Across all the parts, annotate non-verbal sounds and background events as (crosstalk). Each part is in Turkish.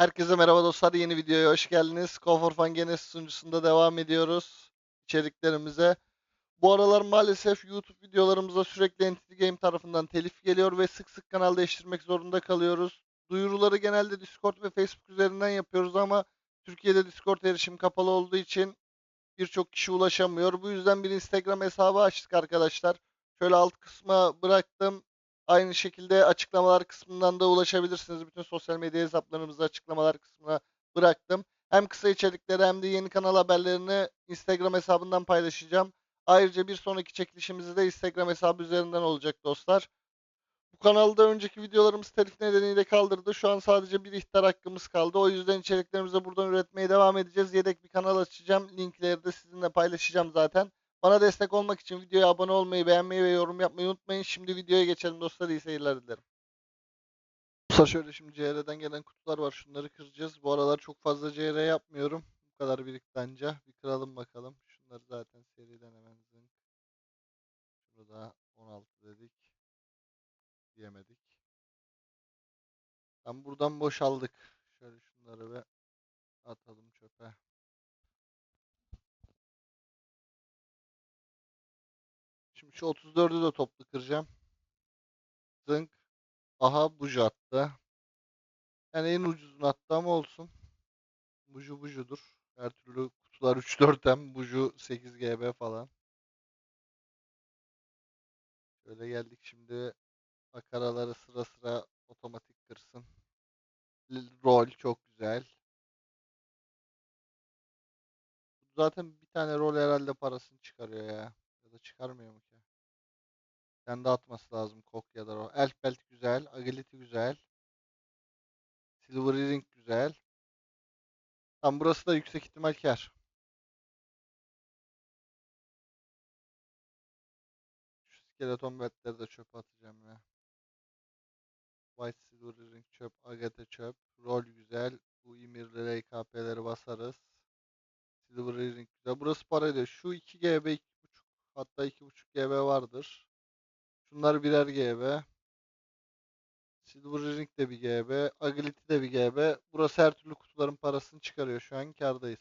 Herkese merhaba dostlar. Yeni videoya hoş geldiniz. For Fun Genesis sunucusunda devam ediyoruz içeriklerimize. Bu aralar maalesef YouTube videolarımıza sürekli Entity Game tarafından telif geliyor ve sık sık kanal değiştirmek zorunda kalıyoruz. Duyuruları genelde Discord ve Facebook üzerinden yapıyoruz ama Türkiye'de Discord erişim kapalı olduğu için birçok kişi ulaşamıyor. Bu yüzden bir Instagram hesabı açtık arkadaşlar. Şöyle alt kısma bıraktım. Aynı şekilde açıklamalar kısmından da ulaşabilirsiniz. Bütün sosyal medya hesaplarımızı açıklamalar kısmına bıraktım. Hem kısa içerikleri hem de yeni kanal haberlerini Instagram hesabından paylaşacağım. Ayrıca bir sonraki çekilişimizi de Instagram hesabı üzerinden olacak dostlar. Bu kanalda önceki videolarımız telif nedeniyle kaldırdı. Şu an sadece bir ihtar hakkımız kaldı. O yüzden içeriklerimizi buradan üretmeye devam edeceğiz. Yedek bir kanal açacağım. Linkleri de sizinle paylaşacağım zaten. Bana destek olmak için videoya abone olmayı, beğenmeyi ve yorum yapmayı unutmayın. Şimdi videoya geçelim dostlar. İyi seyirler dilerim. Dostlar şöyle şimdi CR'den gelen kutular var. Şunları kıracağız. Bu aralar çok fazla CR yapmıyorum. Bu kadar birikti. Bir kıralım bakalım. Şunları zaten seriden hemen zınk. Şurada 16 dedik. Diyemedik. Tam buradan boşaldık. Şöyle şunları bir atalım çöpe. Şu 34'ü de toplu kıracağım. Zınk. Aha buju attı. Yani en ucuzunu attı ama olsun. Buju bujudur. Her türlü kutular 3-4M. Buju 8GB falan. Şöyle geldik şimdi. Makaraları sıra sıra otomatik kırsın. Rol çok güzel. Zaten bir tane rol herhalde parasını çıkarıyor ya. Ya da çıkarmıyor mu Kendi atması lazım kok ya da rol. Elf belt güzel. Agility güzel. Silver Ring güzel. Tam burası da yüksek ihtimal kar. Şu skeleton beltleri de çöpe atacağım ya. White Silver Ring çöp. Agate çöp. Rol güzel. Bu imirlere, EKP'leri basarız. Silver Ring güzel. Burası para ediyor. Şu 2 GB, 2.5 hatta 2.5 GB vardır. Şunlar birer GB. Silver Ring de bir GB. Agility de bir GB. Burası her türlü kutuların parasını çıkarıyor. Şu an kârdayız.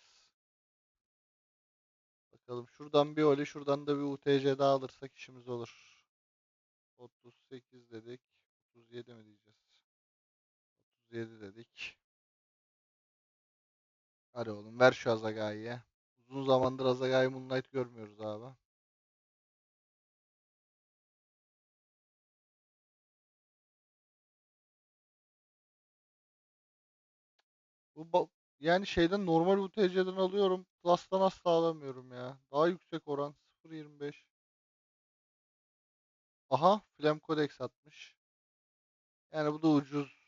Bakalım şuradan bir oli, şuradan da bir UTC daha alırsak işimiz olur. 38 dedik. 37 mi diyeceğiz? 37 dedik. Hadi oğlum ver şu Azagai'ye. Uzun zamandır Azagai Moonlight görmüyoruz abi. Bu yani şeyden normal UTC'den alıyorum. Plus'tan asla alamıyorum ya. Daha yüksek oran 0.25. Aha Flame Codex atmış. Yani bu da ucuz.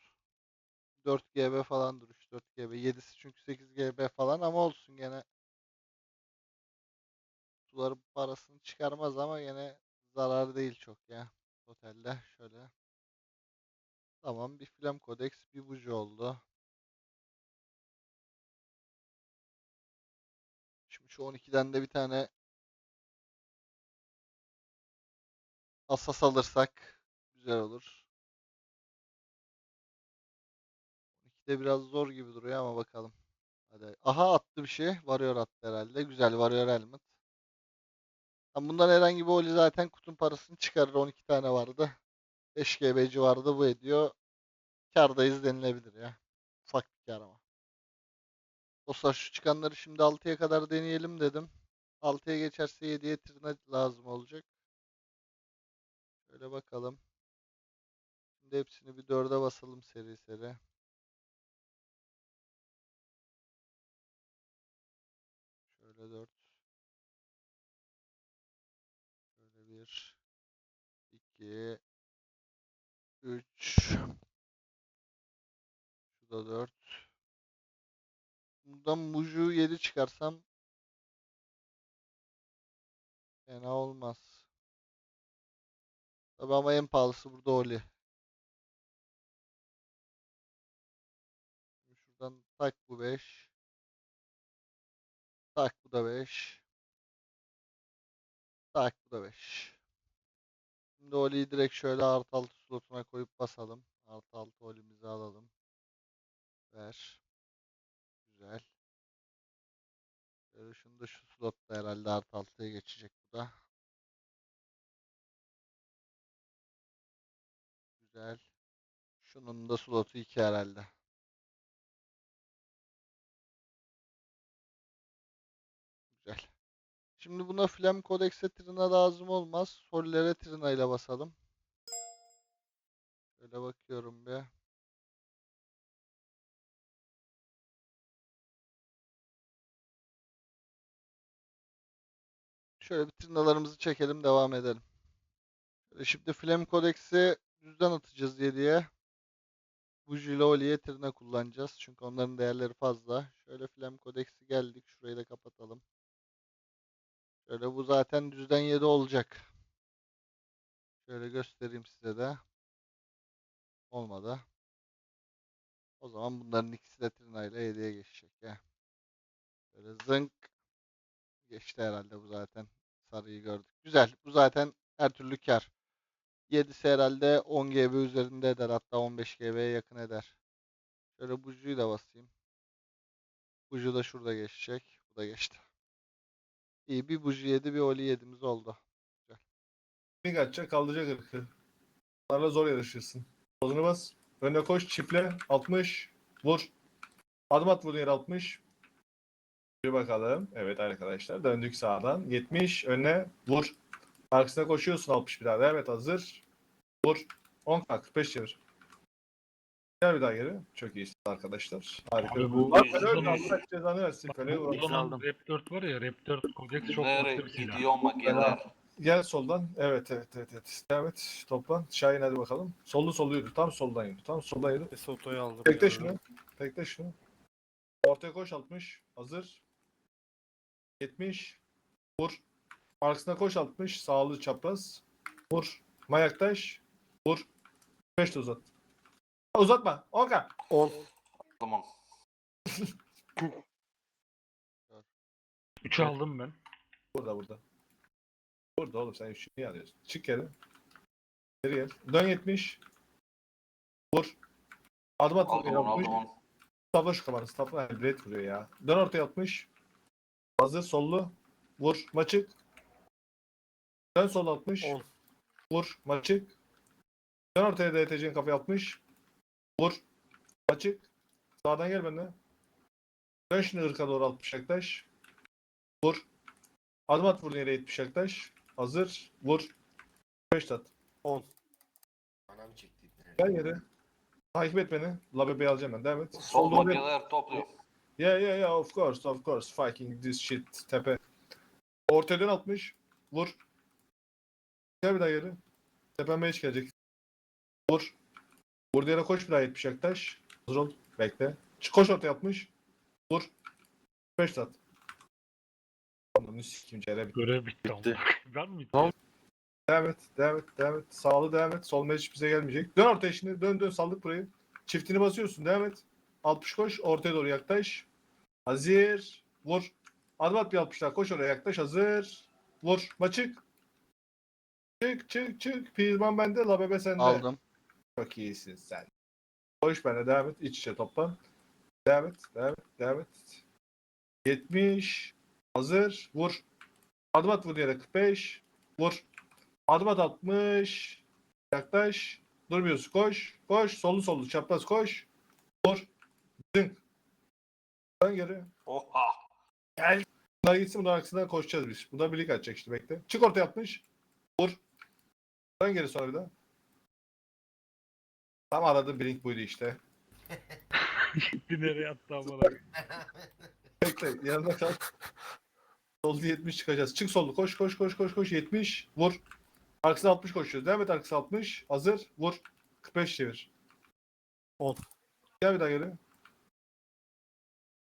4 GB falandır 3-4 GB. 7'si çünkü 8 GB falan ama olsun gene. Kutuların parasını çıkarmaz ama yine zarar değil çok ya. Otelde şöyle. Tamam bir Flame Codex bir buji oldu. Şimdi şu 12'den de bir tane Asas alırsak güzel olur. 12'de biraz zor gibi duruyor ama bakalım. Hadi. Aha attı bir şey. Varıyor attı herhalde. Güzel varıyor helmet. Tam bundan herhangi bir oli zaten kutun parasını çıkarır. 12 tane vardı. 5 GB civarında bu ediyor. Kârdayız denilebilir ya. Ufak bir kâr ama. Dostlar şu çıkanları şimdi 6'ya kadar deneyelim dedim. 6'ya geçerse 7'ye tırna lazım olacak. Şöyle bakalım. Şimdi hepsini bir 4'e basalım seri seri. Şöyle 4. Şöyle 1. 2. 3. Şu da 4. Bundan Muju 7 çıkarsam fena olmaz. Tabii ama en pahalısı burada Oli. Şuradan tak bu 5. Tak bu da 5. Tak bu da 5. Şimdi Oli'yi direkt şöyle artı 6 slotuna koyup basalım. Artı 6 Oli'mizi alalım. Ver. Güzel. Ee, şunu da şu slotta herhalde artı altıya geçecek bu da. Güzel. Şunun da slotu 2 herhalde. Güzel. Şimdi buna Flem Codex'e Trina lazım olmaz. Sollere Trina ile basalım. Şöyle bakıyorum bir. Şöyle bir Trina'larımızı çekelim devam edelim. Şöyle Şimdi Flame Codex'i düzden atacağız 7'ye. Buji ile Oli'ye Trina kullanacağız. Çünkü onların değerleri fazla. Şöyle Flame Codex'i geldik. Şurayı da kapatalım. Şöyle bu zaten düzden 7 olacak. Şöyle göstereyim size de. Olmadı. O zaman bunların ikisi de Trina ile 7'ye geçecek. ya. Böyle zınk. Geçti herhalde bu zaten. Sarıyı gördük. Güzel. Bu zaten her türlü kar. 7'si herhalde 10 GB üzerinde eder. Hatta 15 GB'ye yakın eder. Şöyle bujuyu da basayım. Buju da şurada geçecek. Bu da geçti. İyi bir buju yedi bir oli yedimiz oldu. Ping atacak kaldıracak ırkı. Onlarla zor yarışırsın. Pozunu bas. Önüne koş çiple. 60. Vur. Adım at vurduğun yere 60. Bir bakalım. Evet arkadaşlar. Döndük sağdan. 70. Önüne vur. Arkasına koşuyorsun 60 bir daha. Devam et hazır. Vur. 10 kalk. 45 çevir. Gel bir daha geri. Çok iyisin arkadaşlar. Harika. Abi bu- Bak ben Allah cezanı versin. Feleğe vur. Zaman Rap 4 var ya Rap 4 Codex çok farklı bir silah. gidiyor makineler? Gel soldan. Evet evet evet. evet. Devam et. Toplan. Şahin hadi bakalım. Sollu sollu yürü. Tam soldan yürü. Tam soldan yürü. Esoto'yu aldım. Ya. şunu. Bekle şunu. Ortaya koş 60. Hazır. 70. Vur. Arkasına koş 60. Sağlı çapraz. Vur. Mayaktaş. Vur. 5 de uzat. Uzatma. Onka. 10. Tamam. (laughs) 3'ü aldım ben. Burada burada. Burada oğlum sen üçü niye alıyorsun? Çık geri. Geri gel. Dön 70. Vur. Adım at. Aldım onu aldım onu. Şu kafanı. Stafla. Red vuruyor ya. Dön ortaya 60. Hazır sollu. Vur. Maçık. Dön sol 60. On. Vur. Maçık. Dön ortaya DTC'nin kafaya 60. Vur. Maçık. Sağdan gel benimle. Dön şimdi ırka doğru 60 yaklaş. Vur. Adım at vur yere 70 yaklaş. Hazır. Vur. 5 tat. 10. Anam çekti. Gel yere. Takip et beni. Labebeyi alacağım ben. Devam et. Sol bir- makineler topluyor. Yeah yeah yeah of course of course fucking this shit tepe. Ortadan 60. Vur. Gel bir daha geri. Tepeme hiç gelecek. Vur. Vur yere koş bir daha 70 yaklaş. Hazır ol. Bekle. Çık koş ortaya 60. Vur. 5 at. Onu sikeyim çare bitti. Görev bitti. Bitti. Ben mi bitti? Tamam. Devam et, devam et, devam et. Sağlı devam et. Sol meclis bize gelmeyecek. Dön ortaya şimdi. Dön dön saldık burayı. Çiftini basıyorsun. Devam et. 60 koş. Ortaya doğru yaklaş. Hazır. Vur. Adım at bir 60 daha. Koş oraya yaklaş. Hazır. Vur. Maçık. Çık çık çık. Pizman bende. Labebe sende. Aldım. Çok iyisin sen. Koş bende. Devam et. İç içe toplan. Devam et. Devam et. Devam et. 70. Hazır. Vur. Adım at vur yere 45. Vur. Adım at 60. Yaklaş. Durmuyorsun. Koş. Koş. Sollu sollu. Çapraz koş. Vur. Dın. Dön geri. Oha. Gel. Bunlar gitsin. Bunların arkasından koşacağız biz. Bunlar birlik atacak işte. Bekle. Çık ortaya 60. Vur. Dön geri sonra bir daha. Tam aradığım blink buydu işte. (laughs) Gitti nereye attı amına. (laughs) Bekle. Yanına kal. Solda 70 çıkacağız. Çık sollu. Koş koş koş koş koş. 70. Vur. Arkasına 60 koşuyoruz. Devam et arkasına 60. Hazır. Vur. 45 çevir. 10. Gel bir daha geri.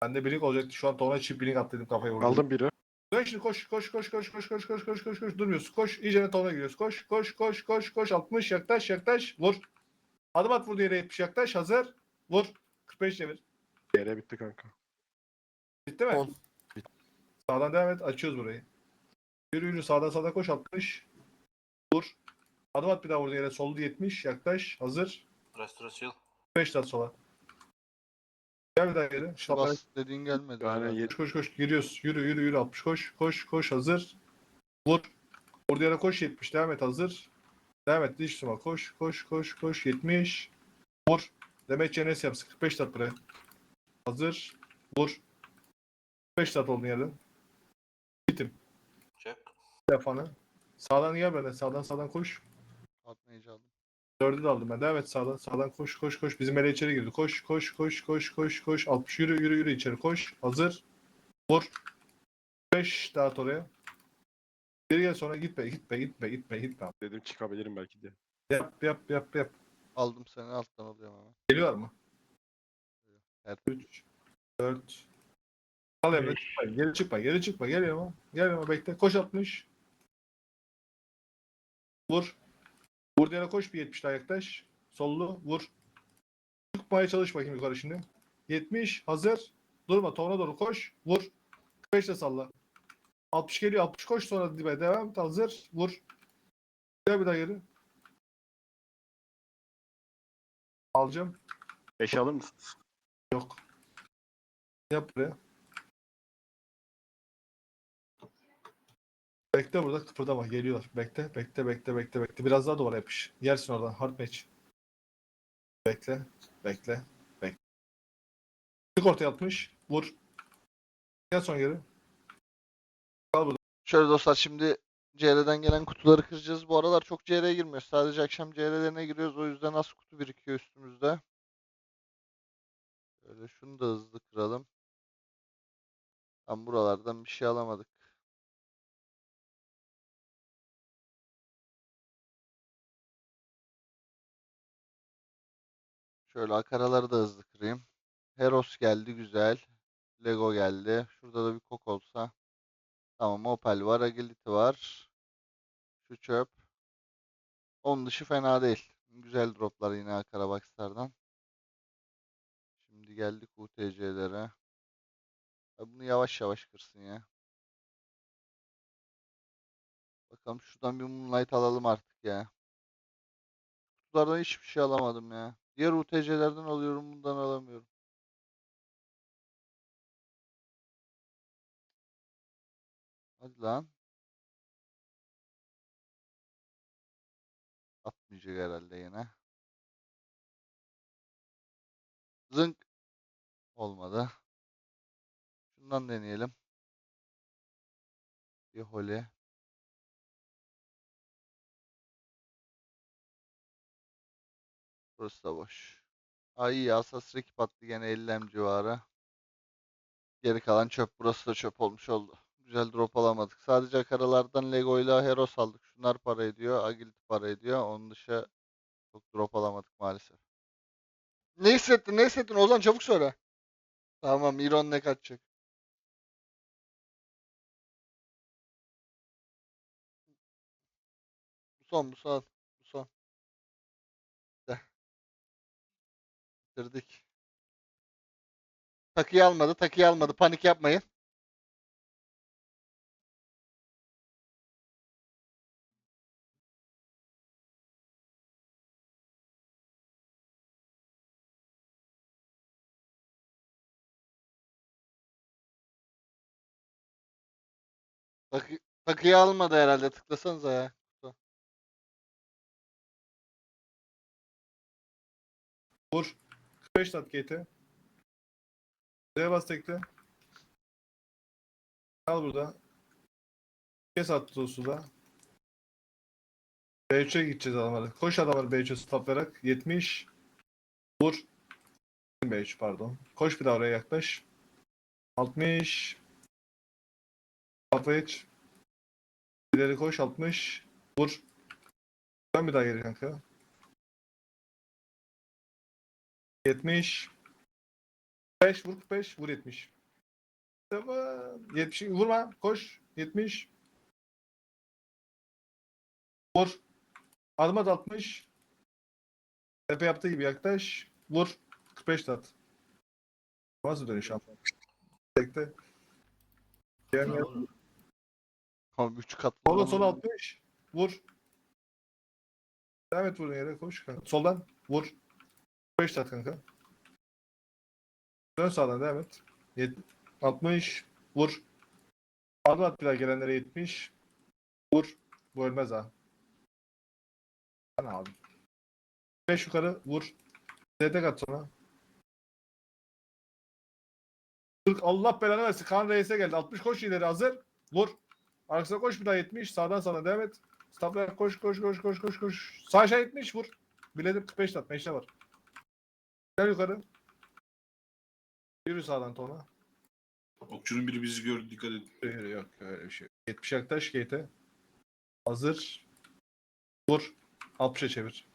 Bende blink olacaktı. Şu an tona çift blink attıydım kafaya vurdum. Aldım biri. Dön şimdi koş koş koş koş koş koş koş koş koş koş durmuyorsun. Koş iyice tona giriyoruz. Koş koş koş koş koş 60 yaklaş yaklaş vur. Adım at vurduğu yere 70 yaklaş hazır. Vur. 45 çevir. Yere bitti kanka. Bitti mi? On. Sağdan devam et. Açıyoruz burayı. Yürü yürü sağdan sağdan koş 60. Vur. Adım at bir daha vurduğu yere soldu 70 yaklaş hazır. Restorasyon. 5 tat sola. Gel bir daha geri. Bas dediğin gelmedi. Aynen, herhalde. Koş koş koş giriyoruz. Yürü yürü yürü 60 koş koş koş hazır. Vur. Orada yere koş 70 devam et hazır. Devam et diş suma koş koş koş koş 70. Vur. Demet Cenes yapsın 45 tat buraya. Hazır. Vur. 45 tat oldun yerden. Bitim. Çek. Defanı. Sağdan gel benden sağdan sağdan koş. Aldım. Dördü de aldım ben. Devam et sağdan. Sağdan koş koş koş. Bizim ele içeri girdi. Koş koş koş koş koş koş. 60 yürü yürü yürü içeri koş. Hazır. Vur. 5 dağıt oraya. Geri gel sonra gitme gitme gitme gitme gitme. Dedim çıkabilirim belki diye. Yap yap yap yap. Aldım seni alttan alıyorum hemen. Geliyor mu? Evet. 3 4 Al Emre çıkma. Geri çıkma. Geri çıkma. Gel yanıma. Gel yanıma bekle. Koş 60. Vur. Vur diğerine koş bir 70 daha yaklaş. Sollu vur. Çıkmaya çalış bakayım yukarı şimdi. 70 hazır. Durma tona doğru koş. Vur. 45 de salla. 60 geliyor 60 koş sonra dibe devam hazır. Vur. Gel bir daha geri. Alacağım. 5 alır mısınız? Yok. Yap buraya. Bekle burada kıpırdama geliyorlar. Bekle bekle bekle bekle bekle. Biraz daha duvara yapış. Yersin oradan hard match. Bekle bekle bekle. Çık ortaya atmış. Vur. Gel son geri. Kal burada. Şöyle dostlar şimdi CR'den gelen kutuları kıracağız. Bu aralar çok CR'ye girmiyoruz. Sadece akşam CR'lerine giriyoruz. O yüzden az kutu birikiyor üstümüzde. Şöyle şunu da hızlı kıralım. Tam buralardan bir şey alamadık. Şöyle akaraları da hızlı kırayım. Heros geldi güzel. Lego geldi. Şurada da bir kok olsa. Tamam Opel var, Agility var. Şu çöp. Onun dışı fena değil. Güzel droplar yine Akara. Şimdi geldik UTC'lere. Bunu yavaş yavaş kırsın ya. Bakalım şuradan bir Moonlight alalım artık ya. Kutulardan hiçbir şey alamadım ya. Diğer UTC'lerden alıyorum bundan alamıyorum. Hadi lan. Atmayacak herhalde yine. Zınk. Olmadı. Şundan deneyelim. Bir hole. Burası da boş. Ay iyi Asas rakip attı gene 50 M civarı. Geri kalan çöp. Burası da çöp olmuş oldu. Güzel drop alamadık. Sadece akaralardan Lego ile Heros aldık. Şunlar para ediyor. Agility para ediyor. Onun dışı çok drop alamadık maalesef. Ne hissettin? Ne hissettin? Ozan çabuk söyle. Tamam. Iron ne kaçacak? Bu son. Bu son. Bitirdik. Takıyı almadı. Takıyı almadı. Panik yapmayın. Takı, takıyı almadı herhalde. Tıklasanıza ya. Vur. 45 tat GT. Z'ye bas tekle. Kal burada. Kes attı suda. B3'e gideceğiz adamları. Koş adamları B3'e staplayarak. 70. Vur. B3 pardon. Koş bir daha oraya yaklaş. 60. Alfa geç. İleri koş 60. Vur. Ben bir daha geri kanka. 70. 5 vur 5 vur 70. Tamam. 70 vurma koş 70. Vur. Adım at 60. Tepe yaptığı gibi yaklaş. Vur. 45 tat. Nasıl dönüş ama? Tekte. Gel. Ama 3 kat. Sola vuramadım. 60. Vur. Devam et vurun yere koş. Soldan vur. 5 tat kanka. Dön sağdan devam et. Yet- 60. Vur. Adım at bir daha gelenlere 70. Vur. Bu ölmez ha. Sen abi. 5 yukarı vur. Zedek at sonra. 40 Allah belanı versin. Kaan Reis'e geldi. 60 koş ileri hazır. Vur. Arkasına koş bir daha 70. Sağdan sana devam et. Stoplar koş koş koş koş koş koş. Sağ aşağı 70 vur. Biledim 45 at. 5'te var. Gel yukarı. Yürü sağdan tona. Okçunun biri bizi gördü dikkat edin. Yürü yok öyle bir şey. yok. 70 yaklaş gate'e. Hazır. Vur. 60'a çevir.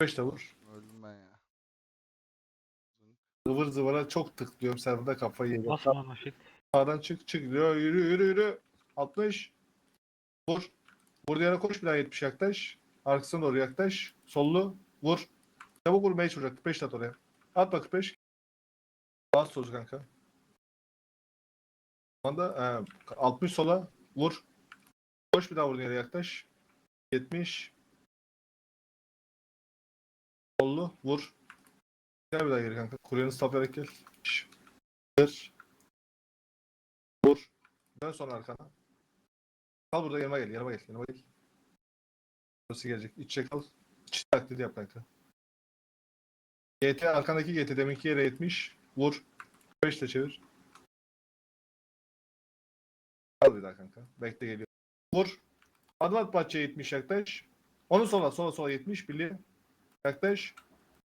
5 de vur. Öldüm ben ya. Zıvır zıvıra çok tıklıyorum. Serverda kafayı yedim. Bas bana shit. Sağdan çık çık. Yürü yürü yürü yürü. 60. Vur. Vur yere koş bir daha 70 yaklaş. Arkasına doğru yaklaş. Sollu. Vur. Çabuk vur mage vuracak. 45 at oraya. At bak 45. Bas tozu kanka. Şu anda e, 60 sola. Vur. Koş bir daha vur yere yaklaş. 70. Sollu. Vur. Gel bir daha geri kanka. Kuryanı staplayarak gel. Vur. Vur. Dön sonra arkana. Kal burada yanıma gel. Yanıma gel. Yanıma gel. Burası gelecek. İç çek al. İç taklidi yap kanka. GT arkandaki GT deminki yere 70. Vur. 5 ile çevir. Al bir daha kanka. Bekle geliyor. Vur. Adım at bahçeye 70 yaklaş. Onu sola sola sola 70 birliğe. Yaklaş.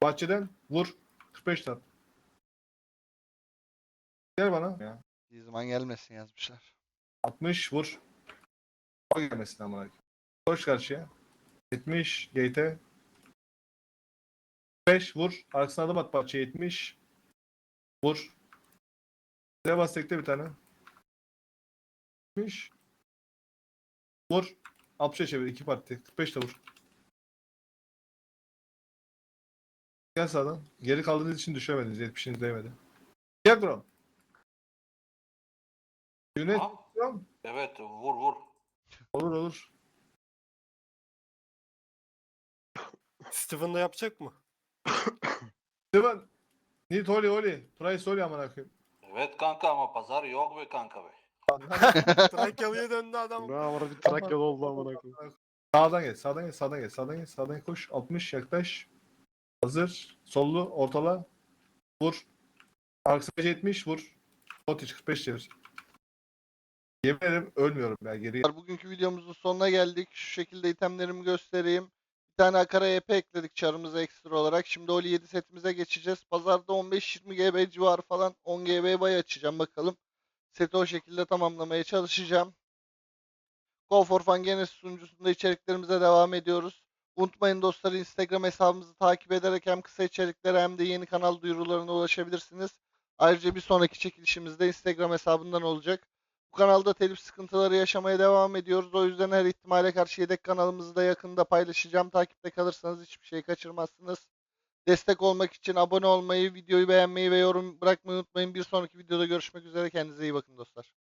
Bahçeden vur. 45 tat. Gel bana. Ya. İyi zaman gelmesin yazmışlar. 60 vur. O gelmesin amına. Koş karşıya. 70 gate'e. 5 vur. Arkasına adım at bahçe 70. Vur. Size bas tekte bir tane. 70. Vur. 60'a çevir. 2 parti. 45 de vur. Gel sağdan. Geri kaldığınız için düşemediniz. 70'iniz değmedi. Gel bro. Yönet. Evet vur vur. Olur olur. Steven da yapacak mı? Steven. Need holy holy. Price holy amına koyayım. Evet kanka ama pazar yok be kanka be. Trakyalı'ya döndü adam. Ne var bir Trakyalı oldu amına koyayım. Sağdan gel, sağdan gel, sağdan gel, sağdan gel, sağdan gel, koş. 60 yaklaş. Hazır. Sollu, ortala. Vur. Arkasına 70 vur. Otiç 45 çevir. Yemin ederim ölmüyorum ben geriye. Bugünkü videomuzun sonuna geldik. Şu şekilde itemlerimi göstereyim. Tane Akara EP ekledik çarımıza ekstra olarak. Şimdi Oli 7 setimize geçeceğiz. Pazarda 15-20 GB civarı falan 10 GB bay açacağım bakalım. Seti o şekilde tamamlamaya çalışacağım. Go for Fun Genesis sunucusunda içeriklerimize devam ediyoruz. Unutmayın dostlar Instagram hesabımızı takip ederek hem kısa içeriklere hem de yeni kanal duyurularına ulaşabilirsiniz. Ayrıca bir sonraki çekilişimiz de Instagram hesabından olacak. Bu kanalda telif sıkıntıları yaşamaya devam ediyoruz. O yüzden her ihtimale karşı yedek kanalımızı da yakında paylaşacağım. Takipte kalırsanız hiçbir şey kaçırmazsınız. Destek olmak için abone olmayı, videoyu beğenmeyi ve yorum bırakmayı unutmayın. Bir sonraki videoda görüşmek üzere. Kendinize iyi bakın dostlar.